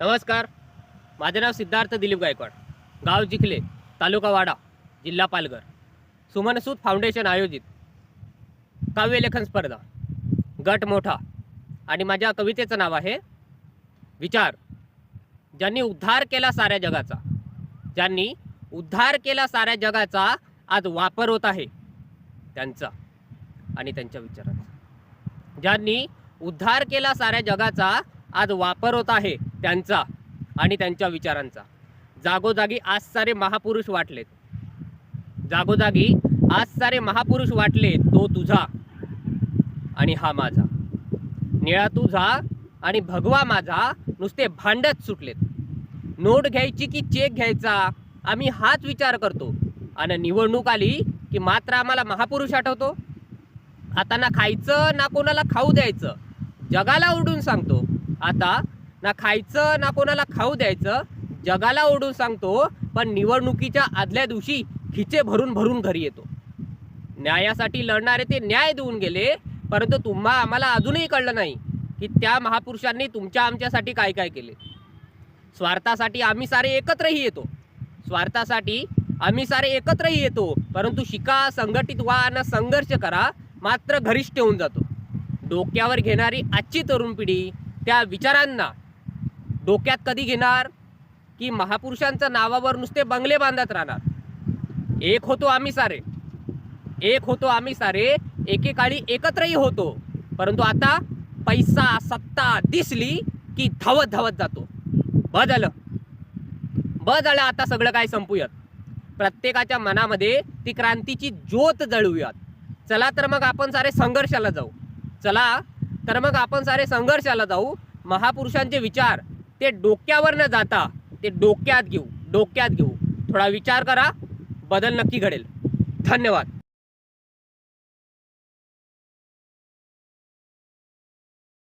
नमस्कार. माझे नाव सिद्धार्थ दिलीप गायकवाड. गाव जिखले तालुका वाडा जिल्हा पालघर. सुमनसूत फाउंडेशन आयोजित. काव्यलेखन स्पर्धा. गट मोठा. आणि माझ्या कवितेचं नाव आहे विचार. ज्यांनी उद्धार केला साऱ्या जगाचा. ज्यांनी उद्धार केला साऱ्या जगाचा आज वापर होत आहे. त्यांचा आणि त्यांच्या विचारांचा. ज्यांनी उद्धार केला साऱ्या जगाचा आज वापर होत आहे. त्यांचा आणि त्यांच्या विचारांचा. जागोजागी आज सारे महापुरुष वाटलेत. जागोजागी आज सारे महापुरुष वाटले तो तुझा आणि हा माझा. निळा तुझा आणि भगवा माझा नुसते भांडत सुटलेत. नोट घ्यायची की चेक घ्यायचा आम्ही हाच विचार करतो. आणि निवडणूक आली की मात्र आम्हाला महापुरुष आठवतो. आता ना खायचं ना कोणाला खाऊ द्यायचं. जगाला उडून सांगतो. आता ना खायचं ना कोणाला खाऊ द्यायचं जगाला ओढून सांगतो पण निवडणुकीच्या आदल्या दिवशी खिचे भरून भरून घरी येतो. न्यायासाठी लढणारे ते न्याय देऊन गेले परंतु तुम्हा आम्हाला अजूनही कळलं नाही की त्या महापुरुषांनी तुमच्या आमच्यासाठी काय काय केले. स्वार्थासाठी आम्ही सारे एकत्रही येतो. स्वार्थासाठी आम्ही सारे एकत्रही येतो परंतु शिका संघटित व्हा आणि संघर्ष करा मात्र घरीच ठेवून जातो. डोक्यावर घेणारी आजची तरुण पिढी त्या विचारांना डोक्यात कधी घेणार की महापुरुषांच्या नावावर नुसते बंगले बांधत राहणार? एक होतो आम्ही सारे. एक होतो आम्ही सारे एकेकाळी एकत्रही होतो. परंतु आता पैसा सत्ता दिसली की धावत धावत जातो. ब झालं ब झालं आता सगळं काय संपूयात? प्रत्येकाच्या मनामध्ये ती क्रांतीची ज्योत जळूयात. चला तर मग आपण सारे संघर्षाला जाऊ. चला तर मग आपण सारे संघर्षाला जाऊ. महापुरुषांचे विचार ते डोक्यावर न जाता ते डोक्यात घेऊ डोक्यात घेऊ. थोडा विचार करा बदल नक्की घडेल. धन्यवाद.